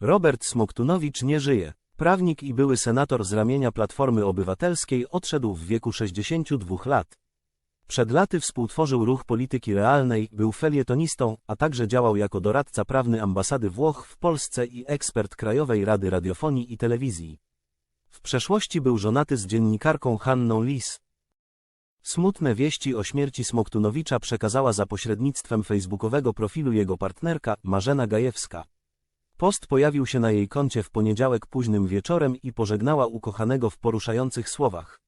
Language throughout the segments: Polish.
Robert Smoktunowicz nie żyje. Prawnik i były senator z ramienia Platformy Obywatelskiej odszedł w wieku 62 lat. Przed laty współtworzył ruch polityki realnej, był felietonistą, a także działał jako doradca prawny ambasady Włoch w Polsce i ekspert Krajowej Rady Radiofonii i Telewizji. W przeszłości był żonaty z dziennikarką Hanną Lis. Smutne wieści o śmierci Smoktunowicza przekazała za pośrednictwem facebookowego profilu jego partnerka, Marzena Gajewska. Post pojawił się na jej koncie w poniedziałek późnym wieczorem i pożegnała ukochanego w poruszających słowach.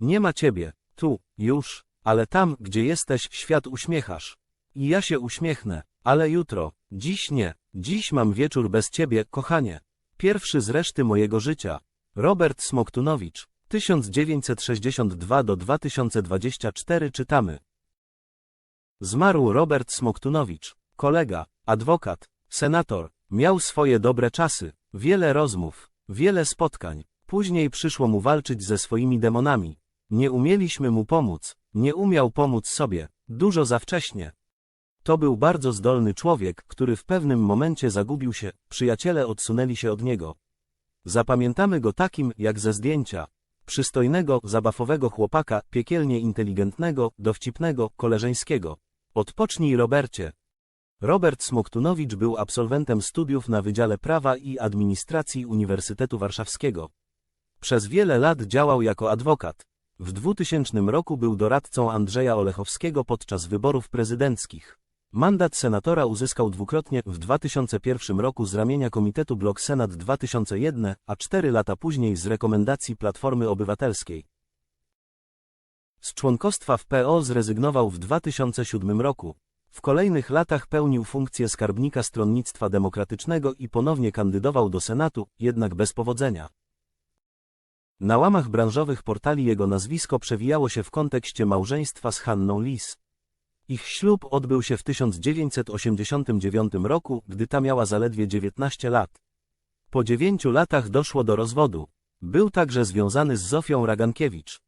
Nie ma ciebie, tu, już, ale tam, gdzie jesteś, świat uśmiechasz. I ja się uśmiechnę, ale jutro, dziś nie, dziś mam wieczór bez ciebie, kochanie. Pierwszy z reszty mojego życia. Robert Smoktunowicz, 1962 do 2024 czytamy. Zmarł Robert Smoktunowicz, kolega, adwokat, senator, miał swoje dobre czasy, wiele rozmów, wiele spotkań. Później przyszło mu walczyć ze swoimi demonami. Nie umieliśmy mu pomóc, nie umiał pomóc sobie, dużo za wcześnie. To był bardzo zdolny człowiek, który w pewnym momencie zagubił się, przyjaciele odsunęli się od niego. Zapamiętamy go takim, jak ze zdjęcia. Przystojnego, zabawowego chłopaka, piekielnie inteligentnego, dowcipnego, koleżeńskiego. Odpocznij Robercie. Robert Smoktunowicz był absolwentem studiów na Wydziale Prawa i Administracji Uniwersytetu Warszawskiego. Przez wiele lat działał jako adwokat. W 2000 roku był doradcą Andrzeja Olechowskiego podczas wyborów prezydenckich. Mandat senatora uzyskał dwukrotnie w 2001 roku z ramienia Komitetu Blok Senat 2001, a cztery lata później z rekomendacji Platformy Obywatelskiej. Z członkostwa w PO zrezygnował w 2007 roku. W kolejnych latach pełnił funkcję skarbnika Stronnictwa Demokratycznego i ponownie kandydował do Senatu, jednak bez powodzenia. Na łamach branżowych portali jego nazwisko przewijało się w kontekście małżeństwa z Hanną Lis. Ich ślub odbył się w 1989 roku, gdy ta miała zaledwie 19 lat. Po dziewięciu latach doszło do rozwodu. Był także związany z Zofią Ragankiewicz.